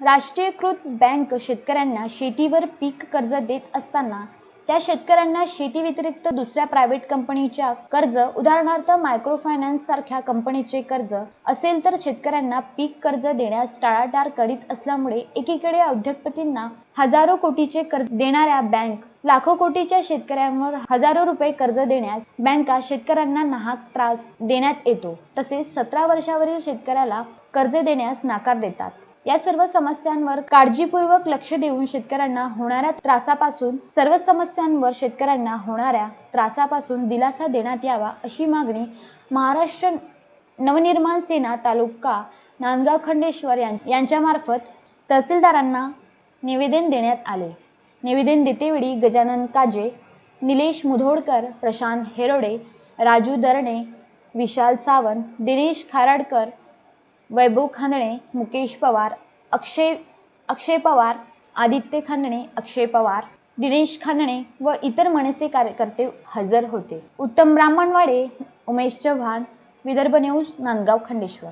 राष्ट्रीयकृत बँक शेतकऱ्यांना शेतीवर पीक कर्ज देत असताना त्या शेतकऱ्यांना शेती व्यतिरिक्त दुसऱ्या प्रायव्हेट कंपनीच्या कर्ज उदाहरणार्थ मायक्रो फायनान्स सारख्या कंपनीचे कर्ज असेल तर शेतकऱ्यांना पीक कर्ज देण्यास टाळाटाळ करीत असल्यामुळे एकीकडे उद्योगपतींना हजारो कोटीचे कर्ज देणाऱ्या बँक लाखो कोटीच्या शेतकऱ्यांवर हजारो रुपये कर्ज देण्यास बँका शेतकऱ्यांना नाहक त्रास देण्यात येतो. तसेच सतरा वर्षावरील शेतकऱ्याला कर्ज देण्यास नकार देतात. या सर्व समस्यांवर काळजीपूर्वक लक्ष देऊन शेतकऱ्यांना होणाऱ्या त्रासापासून सर्व समस्यांवर शेतकऱ्यांना होणाऱ्या त्रासापासून दिलासा देण्यात यावा अशी मागणी महाराष्ट्र नवनिर्माण सेना तालुका नांदगाव खंडेश्वर यां- यांच्यामार्फत तहसीलदारांना निवेदन देण्यात आले. निवेदन देतेवेळी गजानन काजे निलेश मुधोडकर प्रशांत हेरोडे राजू दरणे विशाल सावंत दिनेश खाराडकर वैभव खांदणे मुकेश पवार अक्षय अक्षय पवार आदित्य खांदणे अक्षय पवार दिनेश खांदणे व इतर मनसे कार्यकर्ते हजर होते. उत्तम ब्राह्मणवाडे उमेश चव्हाण विदर्भ न्यूज नांदगाव खंडेश्वर.